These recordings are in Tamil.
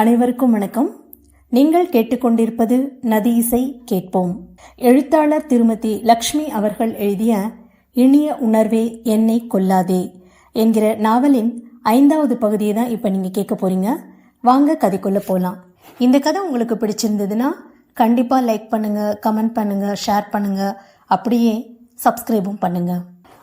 அனைவருக்கும் வணக்கம். நீங்கள் கேட்டுக்கொண்டிருப்பது நதி இசை கேட்போம். எழுத்தாளர் திருமதி லக்ஷ்மி அவர்கள் எழுதிய இனிய உணர்வே என்னை கொல்லாதே என்கிற நாவலின் ஐந்தாவது பகுதியை தான் இப்போ நீங்கள் கேட்க போறீங்க. வாங்க கதைக்குள்ள போகலாம் இந்த கதை உங்களுக்கு பிடிச்சிருந்ததுன்னா கண்டிப்பாக லைக் பண்ணுங்க கமெண்ட் பண்ணுங்க ஷேர் பண்ணுங்க. அப்படியே சப்ஸ்கிரைபும் பண்ணுங்க.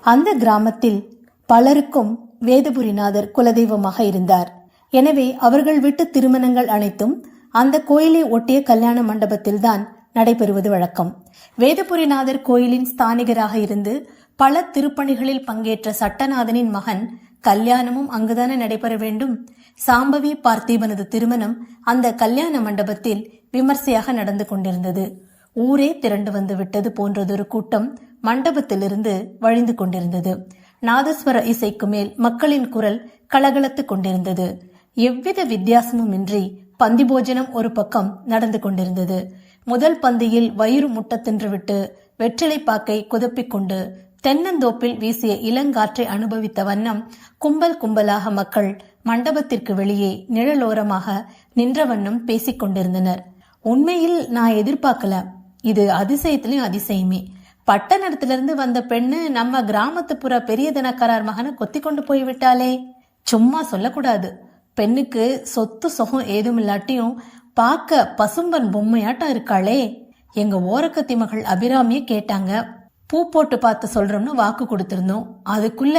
அந்த கிராமத்தில் பலருக்கும் வேதபுரிநாதர் குலதெய்வமாக இருந்தார். எனவே அவர்கள் வீட்டு திருமணங்கள் அனைத்தும் அந்த கோயிலை ஒட்டிய கல்யாண மண்டபத்தில்தான் நடைபெறுவது வழக்கம். வேதபுரிநாதர் கோயிலின் ஸ்தானிகராக இருந்து பல திருப்பணிகளில் பங்கேற்ற சட்டநாதனின் மகன் கல்யாணமும் அங்குதானே நடைபெற வேண்டும். சாம்பவி பார்த்திபனது திருமணம் அந்த கல்யாண மண்டபத்தில் விமர்சையாக நடந்து கொண்டிருந்தது. ஊரே திரண்டு வந்து விட்டது போன்றதொரு கூட்டம் மண்டபத்திலிருந்து வழிந்து கொண்டிருந்தது. நாதஸ்வர இசைக்கு மேல் மக்களின் குரல் கலகலத்துக் கொண்டிருந்தது. எவ்வித வித்தியாசமும் இன்றி பந்தி போஜனம் ஒரு பக்கம் நடந்து கொண்டிருந்தது. முதல் பந்தியில் வயிறு முட்ட தின்றுவிட்டு வெற்றிலை பாக்கை குதப்பிக் கொண்டு தென்னந்தோப்பில் வீசிய இளங்காற்றை அனுபவித்த வண்ணம் கும்பல் கும்பலாக மக்கள் மண்டபத்திற்கு வெளியே நிழலோரமாக நின்ற வண்ணம் பேசிக் கொண்டிருந்தனர். உண்மையில் நான் எதிர்பார்க்கல. இது அதிசயத்திலையும் அதிசயமே. பட்டணத்திலிருந்து வந்த பெண்ணு நம்ம கிராமத்துப்புற பெரிய தினக்காரர் மகனை கொத்தி கொண்டு போய்விட்டாளே. சும்மா சொல்லக்கூடாது. பெண்ணுக்கு சொத்து சுகம் ஏதும் இல்லாட்டியும் பார்க்க பசும்பன் பொம்மையாட்டம் இருக்காளே. எங்க ஓரக்கத்தி மகள் அபிராமிய கேட்டாங்க. பூ போட்டு பார்த்து சொல்றோம்னு வாக்கு கொடுத்திருந்தோம். அதுக்குள்ள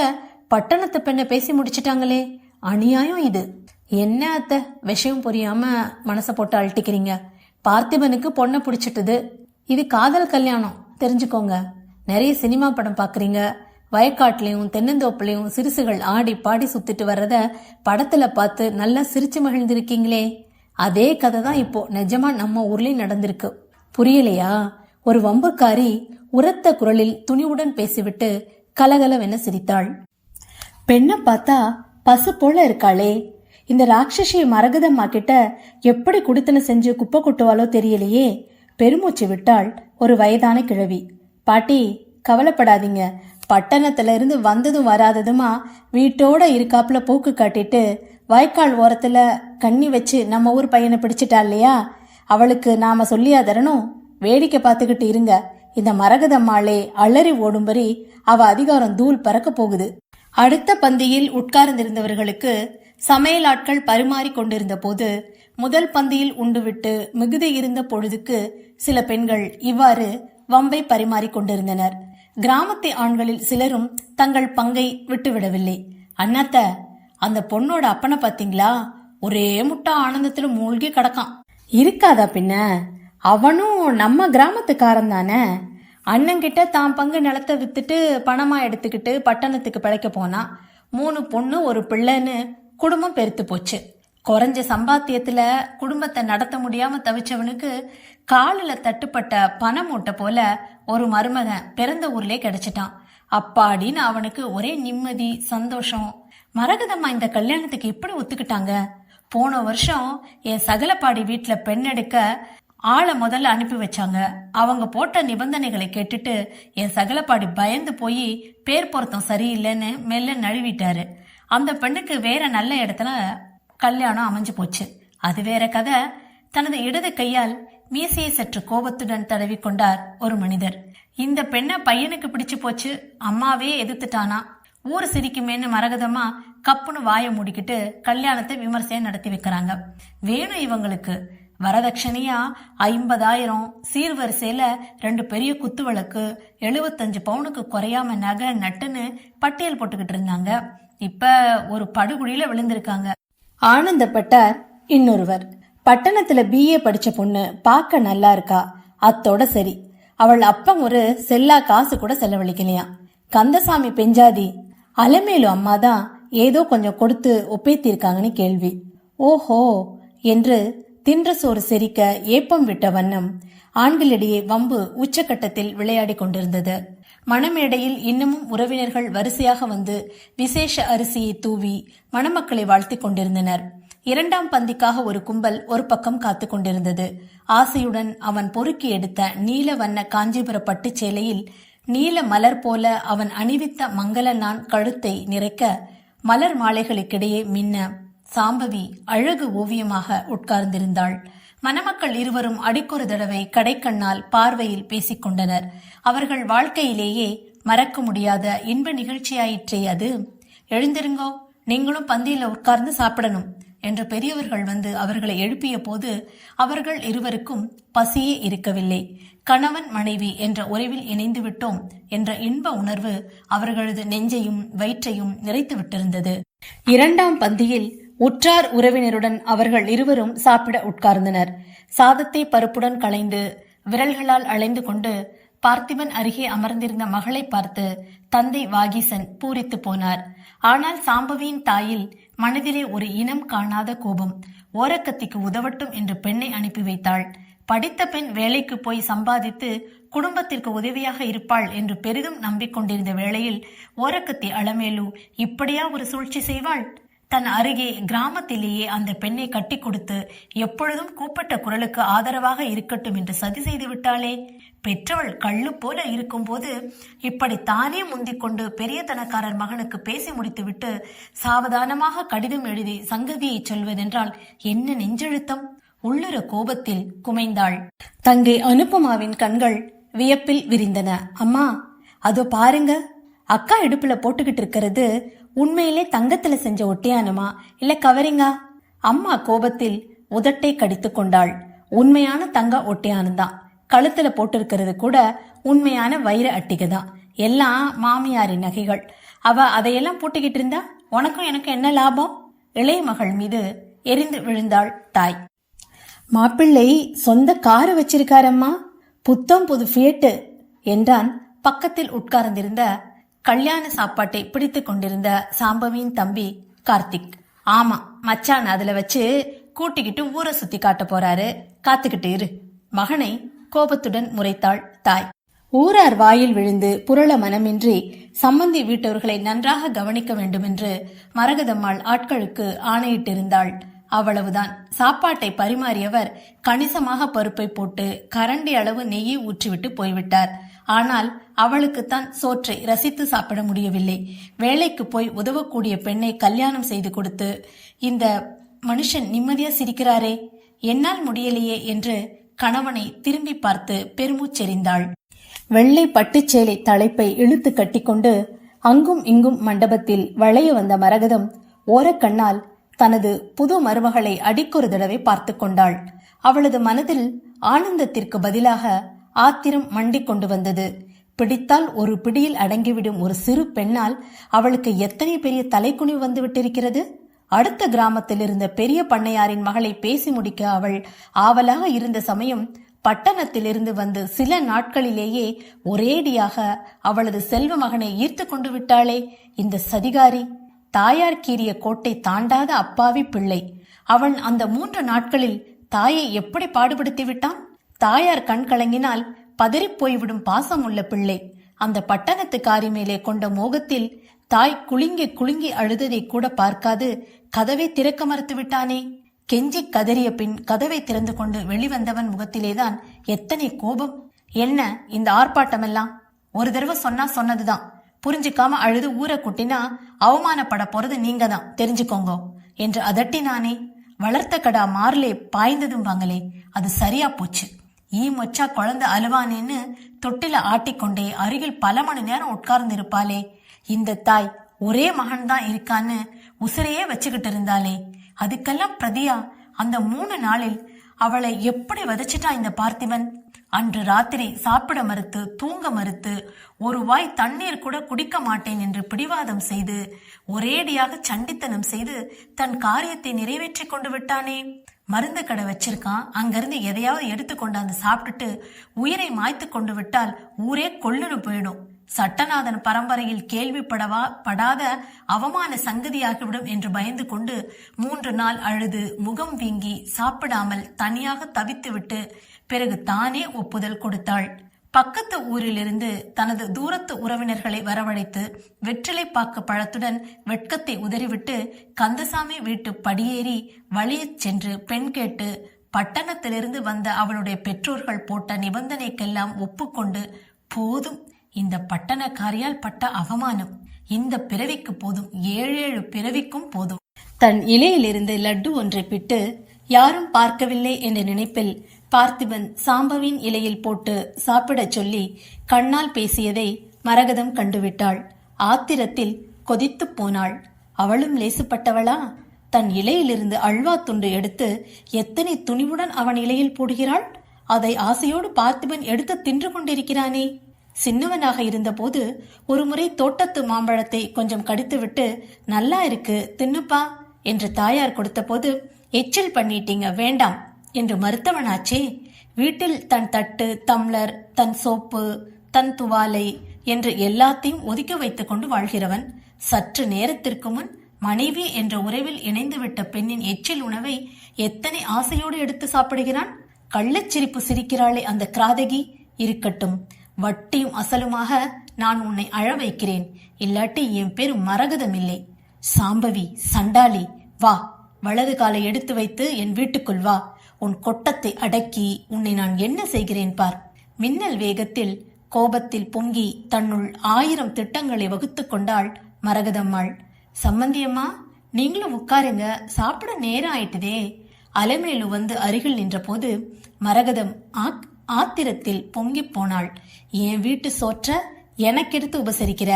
பட்டணத்து பெண்ணை பேசி முடிச்சிட்டாங்களே. அநியாயம் இது. என்ன அத்த? விஷயம் புரியாம மனசை போட்டு அழட்டிக்கிறீங்க. பார்த்திபனுக்கு பொண்ணை பிடிச்சிட்டது. இது காதல் கல்யாணம். தெரிஞ்சுக்கோங்க. நிறைய சினிமா படம் பாக்குறீங்க வயக்காட்டுலயும் தென்னந்தோப்புலயும் சிறுசுகள் ஆடி பாடி சுத்திட்டு வர்றத படத்துல பார்த்து நல்லா சிரிச்சு மகிழ்ந்திருக்கீங்களே. அதே கதை தான் இப்போ நிஜமா நம்ம ஊர்லயும் நடந்திருக்கு. புரியலையா? ஒரு வம்புக்காரி உரத்த குரலில் துணிவுடன் பேசிவிட்டு கலகலவென சிரித்தாள். பெண்ணை பார்த்தா பசு போல இருக்காளே. இந்த ராட்சசி மரகதம்மா கிட்ட எப்படி குடித்தன செஞ்சு குப்பை கொட்டுவாளோ தெரியலையே. பெருமூச்சு விட்டாள் ஒரு வயதான கிழவி. பாட்டி கவலைப்படாதீங்க. பட்டணத்துல இருந்து வந்ததும் வராததுமா வீட்டோட இருக்காப்புல போக்கு காட்டிட்டு வாய்க்கால் ஓரத்துல கண்ணி வச்சு நம்ம ஊர் பையனை பிடிச்சிட்டா இல்லையா? அவளுக்கு நாம சொல்லியா தரணும் வேடிக்கை பார்த்துக்கிட்டு இருங்க. இந்த மரகதம்மாளே அலறி ஓடும்படி அவ அதிகாரம் தூள் பறக்க போகுது. அடுத்த பந்தியில் உட்கார்ந்திருந்தவர்களுக்கு சமையல் ஆட்கள் பரிமாறி கொண்டிருந்த போது முதல் பந்தியில் உண்டுவிட்டு மிகுதி இருந்த பொழுதுக்கு சில பெண்கள் இவ்வாறு வம்பை பரிமாறிக் கொண்டிருந்தனர். கிராமத்து ஆண்களில் சிலரும் தங்கள் பங்கை விட்டுவிடவில்லை. அண்ணாத்த அந்த பொண்ணோட அப்பனை பாத்தீங்களா? ஒரே முட்டா ஆனந்தத்துல மூழ்கி கிடக்கான். இருக்காதா பின்ன? அவனும் நம்ம கிராமத்துக்காரன் தானே? அண்ணங்கிட்ட தான் பங்கு நிலத்தை வித்துட்டு பணமா எடுத்துக்கிட்டு பட்டணத்துக்கு பிழைக்க போனான் மூணு பொண்ணு ஒரு பிள்ளைன்னு குடும்பம் பெருத்து போச்சு. குறைஞ்ச சம்பாத்தியத்துல குடும்பத்தை நடத்த முடியாம தவிச்சவனுக்கு காலில் தட்டுப்பட்ட பண மூட்டை போல ஒரு மருமகன் பிறந்த ஊர்லேயே கிடைச்சிட்டான். அப்பாடின்னு அவனுக்கு ஒரே நிம்மதி சந்தோஷம். மரகதம்மா இந்த கல்யாணத்துக்கு எப்படி ஒத்துக்கிட்டாங்க? போன வருஷம் என் சகலப்பாடி வீட்டுல பெண் எடுக்க ஆளை முதல்ல அனுப்பி வச்சாங்க. அவங்க போட்ட நிபந்தனைகளை கேட்டுட்டு என் சகலப்பாடி பயந்து போய் பேர் பொருத்தம் சரியில்லைன்னு மெல்ல நழுவிட்டாரு. அந்த பெண்ணுக்கு வேற நல்ல இடத்துல கல்யாணம் அமைஞ்சு போச்சு. அது வேற கதை. தனது இடது கையால் மீசையை சற்று கோபத்துடன் தடவி கொண்டார் ஒரு மனிதர். இந்த பெண்ணை பையனுக்கு பிடிச்சு போச்சு அம்மாவே எதிர்த்துட்டானா? ஊர் சிரிக்குமேன்னு மரகதமா கப்புன்னு வாயை மூடிக்கிட்டு கல்யாணத்தை விமர்சையா நடத்தி வைக்கிறாங்க. வேணும் இவங்களுக்கு. வரதட்சணையா ஐம்பதாயிரம் சீர்வரிசையில ரெண்டு பெரிய குத்து விளக்கு எழுபத்தஞ்சு பவுனுக்கு குறையாம நகை நட்டுன்னு பட்டியல் போட்டுக்கிட்டு இருந்தாங்க. இப்ப ஒரு படுகுழியில விழுந்திருக்காங்க. ஆனந்தப்பட்டார் இன்னொருவர். பட்டணத்துல பிஏ படிச்ச பொண்ணு பார்க்க நல்லா இருக்கா? அத்தோட சரி. அவள் அப்பன் ஒரு செல்லா காசு கூட செலவழிக்கலையாம் கந்தசாமி பெஞ்சாதி அலமேலு அம்மா தான் ஏதோ கொஞ்சம் கொடுத்து ஒப்பேத்திருக்காங்கன்னு கேள்வி. ஓஹோ என்று தின்ற சோறு செரிக்க ஏப்பம் விட்ட வண்ணம் ஆண்களிடையே வம்பு உச்சக்கட்டத்தில் விளையாடி கொண்டிருந்தது. மணமேடையில் இன்னமும் உறவினர்கள் வரிசையாக வந்து விசேஷ அரிசியை தூவி மணமக்களை வாழ்த்திக் கொண்டிருந்தனர். இரண்டாம் பந்திக்காக ஒரு கும்பல் ஒரு பக்கம் காத்து கொண்டிருந்தது. ஆசையுடன் அவன் பொறுக்கி எடுத்த நீல வண்ண காஞ்சிபுர பட்டுச் சேலையில் நீல மலர் போல அவன் அணிவித்த மங்கள நான் கழுத்தை நிறைக்க மலர் மாலைகளுக்கிடையே மின்ன சாம்பவி அழகு ஓவியமாக உட்கார்ந்திருந்தாள். மணமக்கள் இருவரும் அடிக்கொரு தடவை கடைக்கண்ணால் பார்வையில் பேசிக்கொண்டனர் அவர்கள் வாழ்க்கையிலேயே மறக்க முடியாத இன்ப நிகழ்ச்சியாயிற்றே அது. எழுந்திருங்கோ நீங்களும் பந்தியில உட்கார்ந்து சாப்பிடணும். என்று பெரியவர்கள் வந்து அவர்களை எழுப்பிய போது அவர்கள் இருவருக்கும் பசியே இருக்கவில்லை. கணவன் மனைவி என்ற உறவில் இணைந்து விட்டோம் என்ற இன்ப உணர்வு அவர்களது நெஞ்சையும் வயிற்றையும் நிறைத்து விட்டிருந்தது. இரண்டாம் பந்தியில் உற்றார் உறவினருடன் அவர்கள் இருவரும் சாப்பிட உட்கார்ந்தனர். சாதத்தை பருப்புடன் களைந்து விரல்களால் அலைந்து கொண்டு பார்த்திபன் அருகே அமர்ந்திருந்த மகளை பார்த்து தந்தை வாகீசன் பூரித்து போனார். ஆனால் சாம்பவியின் தாயில் மனதிலே ஒரு இனம் காணாத கோபம் ஓரக்கத்திக்கு உதவட்டும் என்று பெண்ணை அனுப்பி வைத்தாள். படித்த பெண் வேலைக்கு போய் சம்பாதித்து குடும்பத்திற்கு உதவியாக இருப்பாள் என்று பெரிதும் நம்பிக்கொண்டிருந்த வேளையில் ஓரக்கத்தி அளமேலு இப்படியா ஒரு சூழ்ச்சி செய்வாள்? தன் அருகே கிராமத்திலேயே அந்த பெண்ணை கட்டி கொடுத்து எப்பொழுதும் கூப்பிட்ட குரலுக்கு ஆதரவாக இருக்கட்டும் என்று சதி செய்து விட்டாளே. பெற்றவள் கள்ளு போல இருக்கும்போது இப்படி தானே முந்திக் கொண்டு பெரிய தனக்காரர் மகனுக்கு பேசி முடித்துவிட்டு சாவதானமாக கடிதம் எழுதி சங்கதியை சொல்வதென்றால் என்ன நெஞ்செழுத்தம்? உள்ளுர கோபத்தில் குமைந்தாள். தங்கை அனுபமாவின் கண்கள் வியப்பில் விரிந்தன. அம்மா அதோ பாருங்க. அக்கா இடுப்புல போட்டுக்கிட்டு இருக்கிறது உண்மையிலே தங்கத்துல செஞ்ச ஒட்டியானமா? இல்ல கவரிங்கா? அம்மா கோபத்தில் உதட்டை கடித்து கொண்டாள். உண்மையான தங்க ஒட்டியானந்தான் கழுத்துல போட்டிருக்கிறது கூட உண்மையான வைர அட்டிகை தான் எல்லாம் மாமியாரின் நகைகள். அவ அதையெல்லாம் போட்டுக்கிட்டு இருந்தா? உனக்கும் எனக்கு என்ன லாபம்? இளைய மகள் மீது எரிந்து விழுந்தாள் தாய். மாப்பிள்ளை சொந்த காரு வச்சிருக்காரம்மா? புத்தம் புது ஃபியட்டு என்றான் பக்கத்தில் உட்கார்ந்திருந்த கல்யாண சாப்பாட்டை பிடித்துக் கொண்டிருந்த சாம்பவியின் தம்பி கார்த்திக். ஆமா மச்சான் அதுல வச்சு கூட்டிக்கிட்டு ஊரை சுத்தி காட்ட போறாரு. காத்துக்கிட்டு இரு. மகனை கோபத்துடன் முறைத்தாள் தாய். ஊரார் வாயில் விழுந்து புரள மனமின்றி சம்பந்தி வீட்டவர்களை நன்றாக கவனிக்க வேண்டுமென்று மரகதம்மாள் ஆட்களுக்கு ஆணையிட்டிருந்தாள். அவ்வளவுதான். சாப்பாட்டை பரிமாறியவர் கணிசமாக பருப்பை போட்டு கரண்டி அளவு நெய்யை ஊற்றிவிட்டு போய்விட்டார். ஆனால் அவளுக்குத்தான் சோற்றை ரசித்து சாப்பிட முடியவில்லை. வேலைக்கு போய் உதவக்கூடிய பெண்ணை கல்யாணம் செய்து கொடுத்து இந்த மனுஷன் நிம்மதியா சிரிக்கிறாரே என்னால் முடியலையே என்று கணவனை திரும்பி பார்த்து பெருமூச்செறிந்தாள். வெள்ளை பட்டுச்சேலை தலைப்பை இழுத்து கட்டிக்கொண்டு அங்கும் இங்கும் மண்டபத்தில் வளைய வந்த மரகதம் ஓரக்கண்ணால் தனது புது மருமகளை அடிக்கொரு தடவை பார்த்து கொண்டாள். அவளது மனதில் ஆனந்தத்திற்கு பதிலாக ஆத்திரம் மண்டிக் கொண்டு வந்தது. பிடித்தால் ஒரு பிடியில் அடங்கிவிடும் ஒரு சிறு பெண்ணால் அவளுக்கு எத்தனை பெரிய தலைக்குனிவு வந்து விட்டிருக்கிறது அடுத்த கிராமத்தில் இருந்த பெரிய பண்ணையாரின் மகளை பேசி முடிக்க அவள் ஆவலாக இருந்த சமயம் பட்டணத்திலிருந்து வந்து சில நாட்களிலேயே ஒரேடியாக அவளது செல்வ மகனை ஈர்த்து கொண்டு விட்டாளே. இந்த சதிகாரி தாயார் கீறிய கோட்டை தாண்டாத அப்பாவி பிள்ளை. அவன் அந்த மூன்று நாட்களில் தாயை எப்படி பாடுபடுத்தி விட்டான்? தாயார் கண் கலங்கினால் பதறிப் போய்விடும் பாசம் உள்ள பிள்ளை. அந்த பட்டணத்துக்காரி மேலே கொண்ட மோகத்தில் தாய் குலுங்கி குலுங்கி அழுததை கூட பார்க்காது கதவை திறக்க மறுத்து விட்டானே கெஞ்சி கதறிய பின் கதவை திறந்து கொண்டு வெளிவந்தவன் முகத்திலேதான் எத்தனை கோபம். என்ன இந்த ஆர்ப்பாட்டமெல்லாம்? ஒரு தடவை சொன்னா சொன்னதுதான். புரிஞ்சுக்காம அழுது ஊரை குட்டினா அவமானப்பட போறது நீங்க தான் தெரிஞ்சுக்கோங்க என்று அதட்டினானே. வளர்த்த கடா மார்லே பாய்ந்ததும் வாங்களே. அது சரியா போச்சு. ஈ மொச்சா குழந்தை அழுவானேன்னு தொட்டில ஆட்டிக்கொண்டே அருகில் பல மணி நேரம் உட்கார்ந்து இருப்பாளே இந்த தாய் ஒரே மகன் தான் இருக்கான்னு உசிரையே வச்சுக்கிட்டு இருந்தாளே. அதுக்கெல்லாம் பிரதியா அந்த மூணு நாளில் அவளை எப்படி வதச்சிட்டான் இந்த பார்த்திபன்? அன்று ராத்திரி சாப்பிட மறுத்து தூங்க மறுத்து ஒரு வாய் தண்ணீர் கூட குடிக்க மாட்டேன் என்று பிடிவாதம் செய்து ஒரேடியாக சண்டித்தனம் செய்து தன் காரியத்தை நிறைவேற்றி கொண்டு விட்டானே. மருந்து கடை வச்சிருக்கான். அங்கிருந்து எதையாவது எடுத்து கொண்டாந்து சாப்பிட்டுட்டு உயிரை மாய்த்து கொண்டு விட்டால் ஊரே கொள்ளுன்னு போயிடும். சட்டநாதன் பரம்பரையில் கேள்விப்படவா படாத அவமான சங்கதியாகிவிடும் என்று பயந்து கொண்டு மூன்று நாள் அழுது முகம் வீங்கி சாப்பிடாமல் தனியாக தவித்துவிட்டு பிறகு தானே ஒப்புதல் கொடுத்தாள். பக்கத்து ஊரிலிருந்து தனது தூரத்து உறவினர்களை வரவழைத்து வெற்றிலை பாக்கு பழத்துடன் வெட்கத்தை உதறிவிட்டு கந்தசாமி வீட்டு படியேறி வழியச் சென்று பெண் கேட்டு பட்டணத்திலிருந்து வந்த அவளுடைய பெற்றோர்கள் போட்ட நிபந்தனைக்கெல்லாம் ஒப்புக்கொண்டு போதும். இந்த பட்டணக்காரியால் பட்ட அவமானம் இந்த பிறவிக்கு போதும். ஏழு ஏழு பிறவிக்கும் போதும். தன் இலையிலிருந்து லட்டு ஒன்றை பிட்டு யாரும் பார்க்கவில்லை என்ற நினைப்பில் பார்த்திபன் சாம்பவின் இலையில் போட்டு சாப்பிடச் சொல்லி கண்ணால் பேசியதை மரகதம் கண்டுவிட்டாள். ஆத்திரத்தில் கொதித்துப் போனாள். அவளும் லேசுப்பட்டவளா? தன் இலையிலிருந்து அல்வா துண்டு எடுத்து எத்தனை துணிவுடன் அவன் இலையில் போடுகிறாள்? அதை ஆசையோடு பார்த்திபன் எடுத்து தின்று கொண்டிருக்கிறானே. சின்னவனாக இருந்தபோது ஒருமுறை தோட்டத்து மாம்பழத்தை கொஞ்சம் கடித்துவிட்டு நல்லா இருக்கு தின்னுப்பா என்று தாயார் கொடுத்தபோது எச்சில் பண்ணிட்டீங்க வேண்டாம் என்று மறுத்தவனாச்சே. வீட்டில் தன் தட்டு தம்ளர் தன் சோப்பு தன் துவாலை என்று எல்லாத்தையும் ஒதுக்கி வைத்துக் கொண்டு வாழ்கிறவன் சற்று நேரத்திற்கு முன் மனைவி என்ற உறவில் இணைந்துவிட்ட பெண்ணின் எச்சில் உணவை எத்தனை ஆசையோடு எடுத்து சாப்பிடுகிறான்? கள்ளச்சிரிப்பு சிரிக்கிறாளே அந்த கிராதகி. இருக்கட்டும் வட்டியும் அசலுமாக நான் உன்னை அழ வைக்கிறேன். இல்லாட்டி என் பேர் மரகதம் இல்லை சாம்பவி சண்டாளி வா வலது காலை எடுத்து வைத்து என் வீட்டுக்குள் வா. உன் கொட்டத்தை அடக்கி உன்னை நான் என்ன செய்கிறேன் பார்? மின்னல் வேகத்தில் கோபத்தில் பொங்கி தன்னுள் ஆயிரம் திட்டங்களை வகுத்து கொண்டாள் மரகதம்மாள். சம்மந்தியம்மா நீங்களும் உட்காருங்க சாப்பிட நேரம் ஆயிட்டுதே. அலைமேலு வந்து அருகில் நின்றபோது மரகதம் ஆத்திரத்தில் பொங்கிப் போனாள். என் வீட்டு சோற்ற எனக்கெடுத்து உபசரிக்கிற?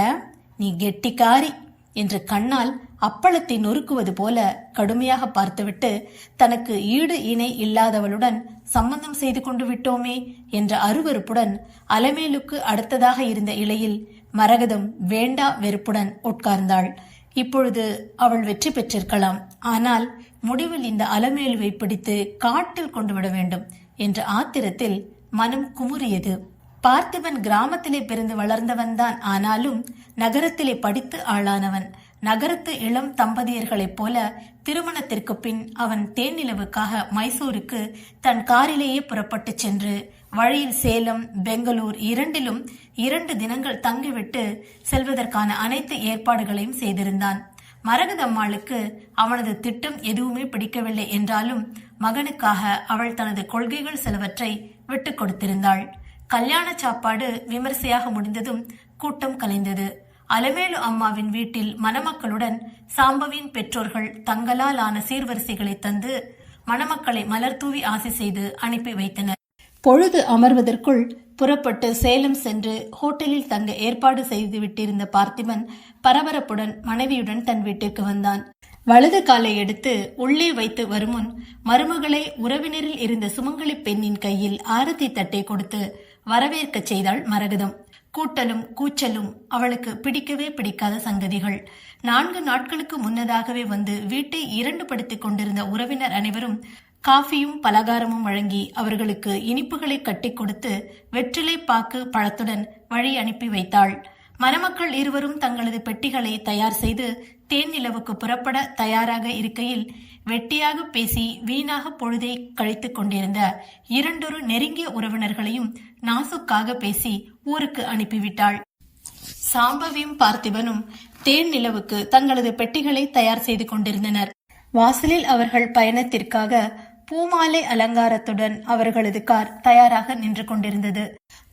நீ கெட்டிக்காரி என்று கண்ணால் அப்பளத்தை நொறுக்குவது போல கடுமையாக பார்த்துவிட்டு தனக்கு ஈடு இணை இல்லாதவளுடன் சம்பந்தம் செய்து கொண்டு விட்டோமே என்ற அருவருப்புடன் அலமேலுக்கு அடுத்ததாக இருந்த இலையில் மரகதம் வேண்டா வெறுப்புடன் உட்கார்ந்தாள். இப்பொழுது அவள் வெற்றி பெற்றிருக்கலாம். ஆனால் முடிவில் இந்த அலமேலுவை பிடித்து காட்டில் கொண்டு விட வேண்டும் என்ற ஆத்திரத்தில் மனம் குமுறியது. பார்த்திபன் கிராமத்திலே பிறந்து வளர்ந்தவன்தான் ஆனாலும் நகரத்திலே படித்து ஆளானவன். நகரத்து இளம் தம்பதியர்களைப் போல திருமணத்திற்கு பின் அவன் தேனிலவுக்காக மைசூருக்கு தன் காரிலேயே புறப்பட்டுச் சென்று வழியில் சேலம் பெங்களூர் இரண்டிலும் இரண்டு தினங்கள் தங்கிவிட்டு செல்வதற்கான அனைத்து ஏற்பாடுகளையும் செய்திருந்தான். மரகதம்மாளுக்கு அவனது திட்டம் எதுவுமே பிடிக்கவில்லை என்றாலும் மகனுக்காக அவள் தனது கொள்கைகள் சிலவற்றை விட்டுக் கொடுத்திருந்தாள். கல்யாண சாப்பாடு விமரிசையாக முடிந்ததும் கூட்டம் கலைந்தது. அலமேலு அம்மாவின் வீட்டில் மணமக்களுடன் சாம்பவின் பெற்றோர்கள் தங்களால் ஆன சீர்வரிசைகளை தந்து மணமக்களை மலர் தூவி ஆசை செய்து அனுப்பி வைத்தனர். பொழுது அமர்வதற்குள் புறப்பட்டு சேலம் சென்று ஹோட்டலில் தங்க ஏற்பாடு செய்து விட்டிருந்த பார்த்திபன் பரபரப்புடன் மனைவியுடன் தன் வீட்டிற்கு வந்தான். வலது காலை எடுத்து உள்ளே வைத்து வருமுன் மருமகளை உறவினரில் இருந்த சுமங்கலி பெண்ணின் கையில் ஆரத்தி தட்டை கொடுத்து வரவேற்கச் செய்தாள் மரகதம். கூட்டலும் கூச்சலும் அவளுக்கு பிடிக்கவே பிடிக்காத சங்கதிகள். நான்கு நாட்களுக்கு முன்னதாகவே வந்து வீட்டை இரண்டு படுத்திக் கொண்டிருந்த உறவினர் அனைவரும் காஃபியும் பலகாரமும் வழங்கி அவர்களுக்கு இனிப்புகளை கட்டிக் கொடுத்து வெற்றிலை பாக்கு பழத்துடன் வழி அனுப்பி வைத்தாள். மணமக்கள் இருவரும் தங்களது பெட்டிகளை தயார் செய்து தேன் நிலவுக்கு புறப்பட தயாராக இருக்கையில் வெட்டியாக பேசி வீணாக பொழுதை கழித்துக் கொண்டிருந்த இரண்டொரு நெருங்கிய உறவினர்களையும் நாசுக்காக பேசி ஊருக்கு அனுப்பிவிட்டாள். சாம்பவியும் பார்த்திபனும் தேன் நிலவுக்கு தங்களது பெட்டிகளை தயார் செய்து கொண்டிருந்தனர். வாசலில் அவர்கள் பயணத்திற்காக பூமாலை அலங்காரத்துடன் அவர்களது கார் தயாராக நின்று கொண்டிருந்தது.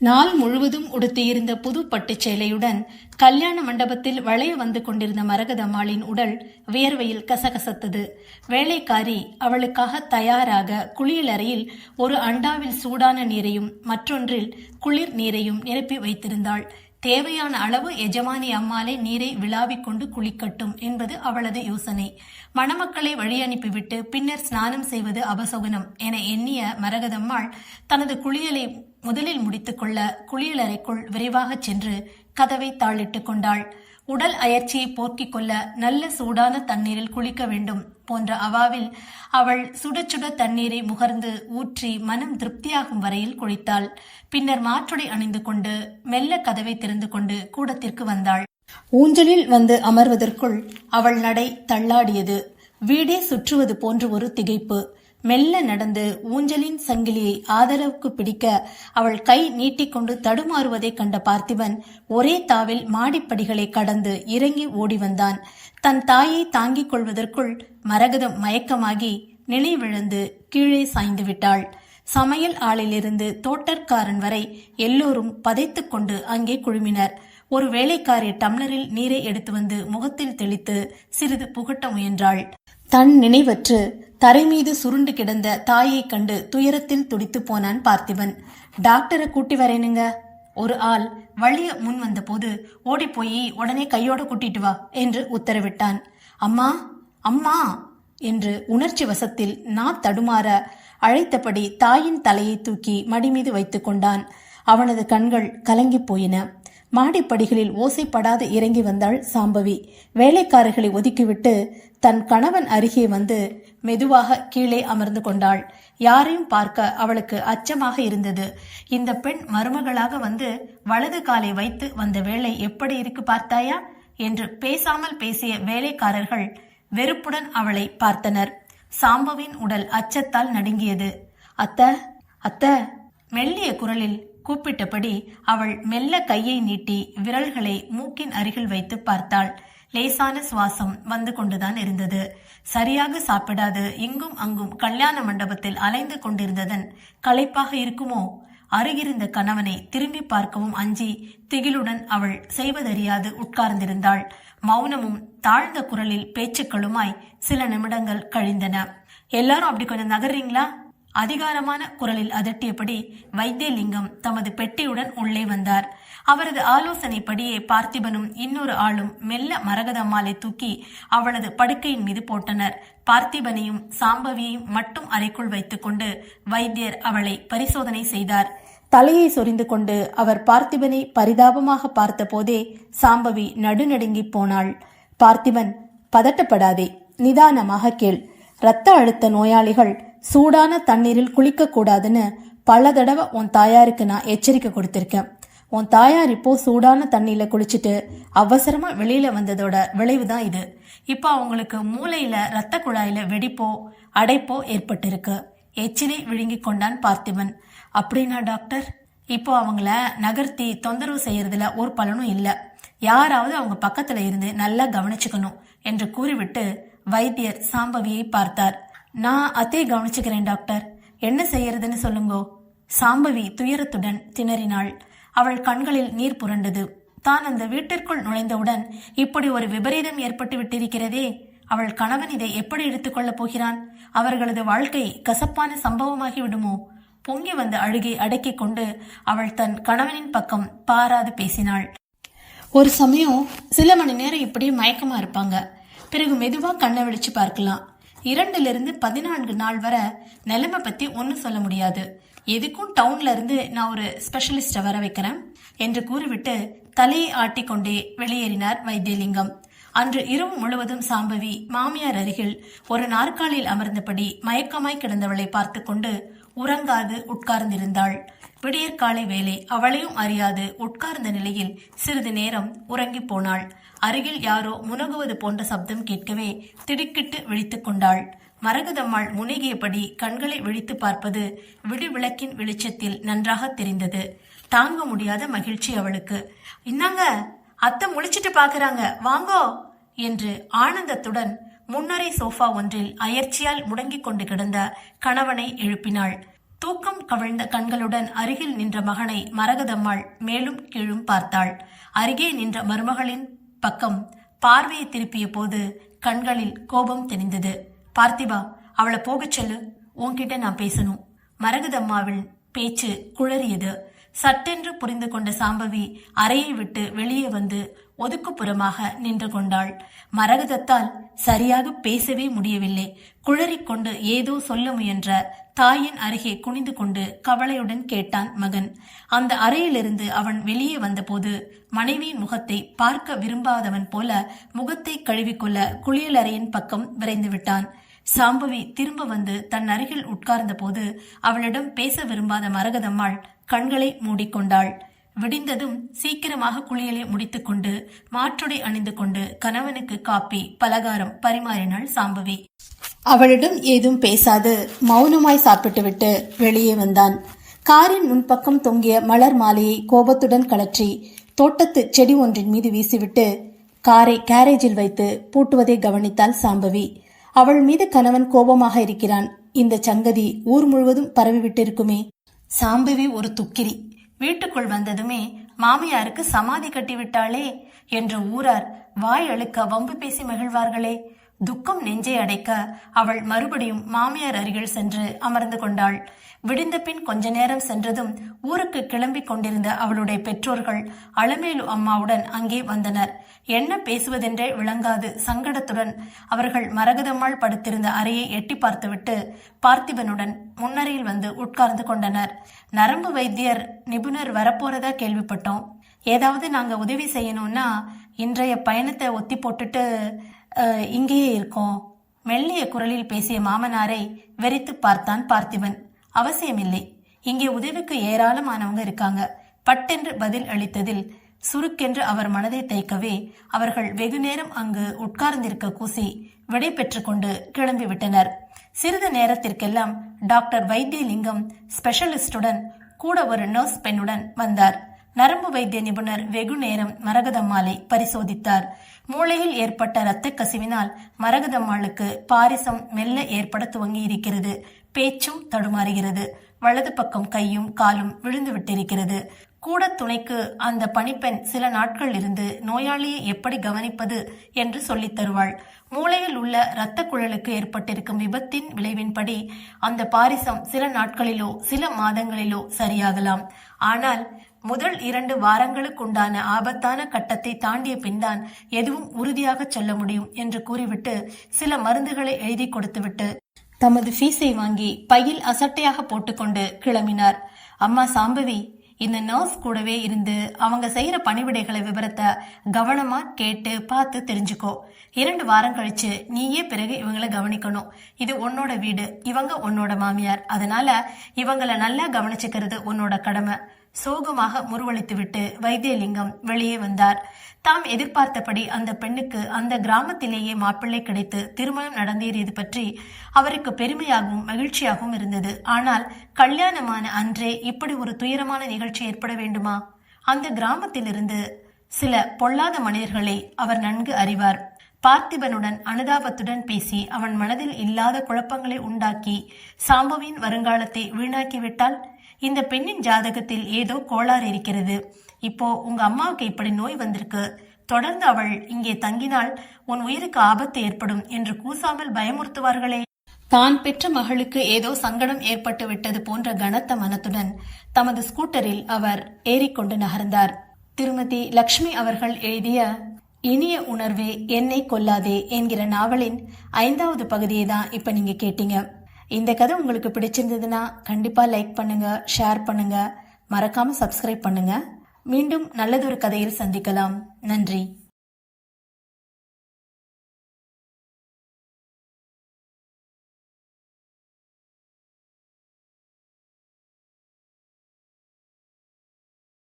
நாள் முழுவதும் உடுத்தியிருந்த புது பட்டுச் சேலையுடன் கல்யாண மண்டபத்தில் வளைய வந்து கொண்டிருந்த மரகதம்மாளின் உடல் வியர்வையில் கசகசத்தது. வேலைக்காரி அவளுக்காக தயாராக குளியலறையில் ஒரு அண்டாவில் சூடான நீரையும் மற்றொன்றில் குளிர் நீரையும் நிரப்பி வைத்திருந்தாள். தேவையான அளவு எஜமானி அம்மாளை நீரை விழாவிக் கொண்டு குளிக்கட்டும் என்பது அவளது யோசனை. மணமக்களை வழி அனுப்பிவிட்டு பின்னர் ஸ்நானம் செய்வது அபசகுனம் என எண்ணிய மரகதம்மாள் தனது குளியலை முதலில் முடித்துக்கொள்ள குளியலறைக்குள் விரைவாகச் சென்று கதவை தாளிட்டுக் கொண்டாள். உடல் அயற்சியை போக்கிக் கொள்ள நல்ல சூடான தண்ணீரில் குளிக்க வேண்டும் போன்ற அவாவில் அவள் சுட சுட தண்ணீரை முகர்ந்து ஊற்றி மனம் திருப்தியாகும் வரையில் குளித்தாள். பின்னர் மாற்றுடை அணிந்து கொண்டு மெல்ல கதவை திறந்து கொண்டு கூடத்திற்கு வந்தாள். ஊஞ்சலில் வந்து அமர்வதற்குள் அவள் நடை தள்ளாடியது. வீடே சுற்றுவது போன்ற ஒரு திகைப்பு. மெல்ல நடந்து ஊஞ்சலின் சங்கிலியை ஆதரவுக்கு பிடிக்க அவள் கை நீட்டிக்கொண்டு தடுமாறுவதைக் கண்ட பார்த்திபன் ஒரே தாவில் மாடிப்படிகளை கடந்து இறங்கி ஓடி வந்தான். தன் தாயை தாங்கிக் கொள்வதற்குள் மரகதம் மயக்கமாகி நினைவிழந்து கீழே சாய்ந்து விட்டாள். சமையல் ஆளிலிருந்து தோட்டற்காரன் வரை எல்லோரும் பதைத்துக் கொண்டு அங்கே குழுமினர். ஒரு வேலைக்காரி டம்ளரில் நீரை எடுத்து வந்து முகத்தில் தெளித்து சிறிது புகட்ட முயன்றாள். தன் நினைவற்று தரை மீது சுருண்டு கிடந்த தாயைக் கண்டு துயரத்தில் துடித்து போனான் பார்த்திபன். டாக்டரை கூட்டி வரேனுங்க. ஒரு ஆள் வழிய முன் வந்தபோது ஓடிப்போய் உடனே கையோட கூட்டிட்டு வா என்று உத்தரவிட்டான். அம்மா அம்மா என்று உணர்ச்சி வசத்தில் நா தடுமாற அழைத்தபடி தாயின் தலையை தூக்கி மடி மீது வைத்துக் கொண்டான். அவனது கண்கள் கலங்கிப் போயின. மாடிப்படிகளில் ஓசைப்படாது இறங்கி வந்தாள் சாம்பவி. வேலைக்காரர்களை ஒதுக்கிவிட்டு தன் கணவன் அருகே வந்து மெதுவாக கீழே அமர்ந்து கொண்டாள். யாரையும் பார்க்க அவளுக்கு அச்சமாக இருந்தது. இந்த பெண் மருமகளாக வந்து வலது காலை வைத்து வந்த வேலை எப்படி இருக்கு பார்த்தாயா? என்று பேசாமல் பேசிய வேலைக்காரர்கள் வெறுப்புடன் அவளை பார்த்தனர். சாம்பவின் உடல் அச்சத்தால் நடுங்கியது. அத்த அத்த மெல்லிய குரலில் கூப்பிட்டபடி அவள் மெல்ல கையை நீட்டி விரல்களை மூக்கின் அருகில் வைத்து பார்த்தாள். லேசான சுவாசம் வந்து கொண்டுதான் இருந்தது. சரியாக சாப்பிடாது இங்கும் அங்கும் கல்யாண மண்டபத்தில் அலைந்து கொண்டிருந்ததன் களைப்பாக இருக்குமோ? அருகிருந்த கணவனை திரும்பி பார்க்கவும் அஞ்சி திகிலுடன் அவள் செய்வதறியாது உட்கார்ந்திருந்தாள். மௌனமும் தாழ்ந்த குரலில் பேச்சுக்களுமாய் சில நிமிடங்கள் கழிந்தன. எல்லாரும் அப்படி கொஞ்சம் நகர்றீங்களா? அதிகாரமான குரலில் அதட்டியபடி வைத்தியலிங்கம் தமது பெட்டியுடன் உள்ளே வந்தார். அவரது ஆலோசனைப்படியே பார்த்திபனும் இன்னொரு ஆளும் மெல்ல மரகதம்மாளை தூக்கி அவளது படுக்கையின் மீது போட்டனர். பார்த்திபனையும் சாம்பவியையும் மட்டும் அறைக்குள் வைத்துக்கொண்டு வைத்தியர் அவளை பரிசோதனை செய்தார். தலையை சொரிந்து கொண்டு அவர் பார்த்திபனை பரிதாபமாக பார்த்தபோதே சாம்பவி நடுநடுங்கி போனாள். பார்த்திபன் பதட்டப்படாதே நிதானமாக கேள். இரத்த அழுத்த நோயாளிகள் சூடான தண்ணீரில் குளிக்கக்கூடாதுன்னு பல தடவை உன் தாயாருக்கு நான் எச்சரிக்கை கொடுத்துருக்கேன். உன் தாயார் இப்போ சூடான தண்ணியில குளிச்சுட்டு அவசரமா வெளியில வந்ததோட விளைவு தான் இது. இப்போ அவங்களுக்கு மூளையில ரத்த குழாயில வெடிப்போ அடைப்போ ஏற்பட்டிருக்கு. எச்சிலை விழுங்கி கொண்டான் பார்த்திபன். அப்படின்னா டாக்டர்? இப்போ அவங்கள நகர்த்தி தொந்தரவு செய்யறதுல ஒரு பலனும் இல்லை. யாராவது அவங்க பக்கத்துல இருந்து நல்லா கவனிச்சுக்கணும் என்று கூறிவிட்டு வைத்தியர் சாம்பவியை பார்த்தார். நான் அதே கவனிச்சுக்கிறேன் டாக்டர். என்ன செய்யறதுன்னு சொல்லுங்கோ. சாம்பவி துயரத்துடன் திணறினாள். அவள் கண்களில் நீர் புரண்டது. தான் அந்த வீட்டிற்குள் நுழைந்தவுடன் இப்படி ஒரு விபரீதம் ஏற்பட்டு விட்டிருக்கிறதே. அவள் கணவன் இதை எப்படி எடுத்துக்கொள்ளப் போகிறான்? அவர்களது வாழ்க்கை கசப்பான சம்பவமாகி விடுமோ? பொங்கி வந்த அழுகை அடக்கிக் கொண்டு அவள் தன் கணவனின் பக்கம் பாராது பேசினாள். ஒரு சமயம் சில மணி நேரம் இப்படி மயக்கமா இருப்பாங்க. பிறகு மெதுவா கண்ணை விழிச்சு பார்க்கலாம். இரண்டுலேருந்து பதினான்கு நாள் வரை நிலைமை பற்றி ஒன்றும் சொல்ல முடியாது. எதுக்கும் டவுன்ல இருந்து நான் ஒரு ஸ்பெஷலிஸ்டை வர வைக்கிறேன் என்று கூறிவிட்டு தலையை ஆட்டிக்கொண்டே வெளியேறினார் வைத்தியலிங்கம். அன்று இரவு முழுவதும் சாம்பவி மாமியார் அருகில் ஒரு நாற்காலியில் அமர்ந்தபடி மயக்கமாய் கிடந்தவளை பார்த்து கொண்டு உறங்காது உட்கார்ந்திருந்தாள். விடியற்காலை வேலை அவளையும் அறியாது. உட்கார்ந்த நிலையில் சிறிது நேரம் உறங்கி போனாள். அருகில் யாரோ முனகுவது போன்ற சப்தம் கேட்கவே திடுக்கிட்டு விழித்துக் கொண்டாள். மரகதம்மாள் முனகியபடி கண்களை விழித்து பார்ப்பது விடிவிளக்கின் வெளிச்சத்தில் நன்றாக தெரிந்தது. தாங்க முடியாத மகிழ்ச்சி அவளுக்கு. இந்தாங்க அத்தை முழிச்சிட்டு பாக்குறாங்க. வாங்கோ! என்று ஆனந்தத்துடன் முன்னரை சோஃபா ஒன்றில் அயர்ச்சியால் முடங்கிக் கொண்டு கிடந்த கணவனை எழுப்பினாள். தூக்கம் கவிழ்ந்த கண்களுடன் அருகில் நின்ற மகனை மரகதம்மாள் மேலும் கீழும் பார்த்தாள். அருகே நின்ற மருமகளின் பக்கம் பார்வையை திருப்பிய போது கண்களில் கோபம் தெரிந்தது பார்த்திபா அவளை போகச் சொல்லு. உன்கிட்ட நான் பேசணும். மரகதம்மாவின் பேச்சு குளறியது. சட்டென்று புரிந்து கொண்ட சாம்பவி அறையை விட்டு வெளியே வந்து ஒதுக்குப்புறமாக நின்று கொண்டாள். மரகதத்தால் சரியாக பேசவே முடியவில்லை. குளறிக்கொண்டு ஏதோ சொல்ல முயன்ற தாயின் அருகே குனிந்து கொண்டு கவலையுடன் கேட்டான் மகன். அந்த அறையிலிருந்து அவன் வெளியே வந்தபோது மனைவியின் முகத்தை பார்க்க விரும்பாதவன் போல முகத்தை கழுவிக்கொள்ள குளியலறையின் பக்கம் விரைந்து விட்டான். சாம்பவி திரும்ப வந்து தன் அருகில் உட்கார்ந்த போது அவளிடம் பேச விரும்பாத மரகதம்மாள் கண்களை மூடிக்கொண்டாள். விடிந்ததும் சீக்கிரமாக குளியலை முடித்துக்கொண்டு மாற்றுடை அணிந்து கொண்டு கணவனுக்கு காப்பி பலகாரம் பரிமாறினாள் சாம்பவி. அவளிடம் ஏதும் பேசாது. மௌனமாய் சாப்பிட்டுவிட்டு வெளியே வந்தான். காரின் முன்பக்கம் தொங்கிய மலர் மாலையை கோபத்துடன் கலற்றி தோட்டத்து செடி ஒன்றின் மீது வீசிவிட்டு காரை கேரேஜில் வைத்து பூட்டுவதை கவனித்தாள் சாம்பவி. அவள் மீது கணவன் கோபமாக இருக்கிறான். இந்த சங்கதி ஊர் முழுவதும் பரவிவிட்டிருக்குமே. சாம்பவி ஒரு துக்கிரி. வீட்டுக்குள் வந்ததுமே மாமியாருக்கு சமாதி கட்டிவிட்டாளே என்று ஊரார் வாய் அழுக்க வம்பு பேசி மகிழ்வார்களே. துக்கம் நெஞ்சை அடைக்க அவள் மறுபடியும் மாமியார் அருகில் சென்று அமர்ந்து கொண்டாள். விடிந்த பின் கொஞ்ச நேரம் சென்றதும் ஊருக்கு கிளம்பிக் கொண்டிருந்த அவளுடைய பெற்றோர்கள் அலமேலு அம்மாவுடன் அங்கே வந்தனர். என்ன பேசுவதென்றே விளங்காது சங்கடத்துடன் அவர்கள் மரகதம்மாள் படுத்திருந்த அறையை எட்டி பார்த்துவிட்டு பார்த்திபனுடன் முன்னரையில் வந்து உட்கார்ந்து கொண்டனர். நரம்பு வைத்தியர் நிபுணர் வரப்போறதா கேள்விப்பட்டோம். ஏதாவது நாங்க உதவி செய்யணும்னா இன்றைய பயணத்தை ஒத்தி போட்டுட்டு இங்கேயே இருக்கோம் மெல்லிய குரலில் பேசிய மாமனாரை வெறித்து பார்த்தான் பார்த்திபன். அவசியமில்லை. இங்கே உதவிக்கு ஏராளமானவங்க இருக்காங்க. பட்டென்று பதில் அளித்ததில் சுருக்கென்று அவர் மனதை தைக்கவே அவர்கள் வெகு நேரம் அங்கு உட்கார்ந்திருக்க கூசி விடை பெற்றுக்கொண்டு கிளம்பிவிட்டனர் சிறிது நேரத்திற்கெல்லாம் டாக்டர் வைத்தியலிங்கம் ஸ்பெஷலிஸ்டுடன் கூட ஒரு நர்ஸ் பெண்ணுடன் வந்தார். நரம்பு வைத்திய நிபுணர் வெகு நேரம் மரகதம்மாளை பரிசோதித்தார். மூளையில் ஏற்பட்ட இரத்த கசிவினால் மரகதம்மாளுக்கு பாரிசம் மெல்ல ஏற்பட துவங்கி இருக்கிறது பேச்சும் தடுமாறுகிறது. வலது பக்கம் கையும் காலும் விழுந்து விட்டிருக்கிறது. கூட துணைக்கு அந்த பணிப்பெண் சில நாட்கள் இருந்து நோயாளியை எப்படி கவனிப்பது என்று சொல்லித் தருவாள். மூளையில் உள்ள இரத்த குழலுக்கு ஏற்பட்டிருக்கும் விபத்தின் விளைவின்படி அந்த பாரிசம் சில நாட்களிலோ சில மாதங்களிலோ சரியாகலாம். ஆனால் முதல் இரண்டு வாரங்களுக்குண்டான ஆபத்தான கட்டத்தை தாண்டிய பின்தான் எதுவும் உறுதியாக சொல்ல முடியும் என்று கூறிவிட்டு சில மருந்துகளை எழுதி கொடுத்துவிட்டு தமது ஃபீஸை வாங்கி பையில் அசட்டையாக போட்டுக்கொண்டு கிளம்பினார். அம்மா சாம்பவி இந்த நர்ஸ் கூடவே இருந்து அவங்க செய்யற பணிவிடைகளை விவரத்தை கவனமா கேட்டு பார்த்து தெரிஞ்சுக்கோ. இரண்டு வாரம் கழிச்சு நீயே பிறகு இவங்கள கவனிக்கணும். இது உன்னோட வீடு இவங்க உன்னோட மாமியார். அதனால இவங்கள நல்லா கவனிச்சுக்கிறது உன்னோட கடமை. சோகமாக முருவளித்துவிட்டு வைத்தியலிங்கம் வெளியே வந்தார். தாம் எதிர்பார்த்தபடி அந்த பெண்ணுக்கு அந்த கிராமத்திலேயே மாப்பிள்ளை கிடைத்து திருமணம் நடந்தேறியது பற்றி அவருக்கு பெருமையாகவும் மகிழ்ச்சியாகவும் இருந்தது. ஆனால் கல்யாணமான அன்றே இப்படி ஒரு துயரமான நிகழ்ச்சி ஏற்பட வேண்டுமா? அந்த கிராமத்திலிருந்து சில பொல்லாத மனிதர்களை அவர் நன்கு அறிவார். பார்த்திபனுடன் அனுதாபத்துடன் பேசி அவன் மனதில் இல்லாத குழப்பங்களை உண்டாக்கி சாம்புவின் வருங்காலத்தை வீணாக்கிவிட்டால் இந்த பெண்ணின் ஜாதகத்தில் ஏதோ கோளாறு இருக்கிறது. இப்போ உங்க அம்மாவுக்கு இப்படி நோய் வந்திருக்கு. தொடர்ந்து அவள் இங்கே தங்கினால் உன் உயிருக்கு ஆபத்து ஏற்படும் என்று கூசாமல் பயமுறுத்துவார்களே. தான் பெற்ற மகளுக்கு ஏதோ சங்கடம் ஏற்பட்டு விட்டது போன்ற கனத்த மனத்துடன் தமது ஸ்கூட்டரில் அவர் ஏறிக்கொண்டு நகர்ந்தார். திருமதி லக்ஷ்மி அவர்கள் எழுதிய இனிய உணர்வே என்னை கொல்லாதே என்கிற நாவலின் ஐந்தாவது பகுதியை தான் இப்ப நீங்க கேட்டீங்க. இந்த கதை உங்களுக்கு பிடிச்சிருந்ததுன்னா கண்டிப்பாக லைக் பண்ணுங்க ஷேர் பண்ணுங்க. மறக்காம சப்ஸ்கிரைப் பண்ணுங்க. மீண்டும் நல்லதொரு கதையில் சந்திக்கலாம். நன்றி.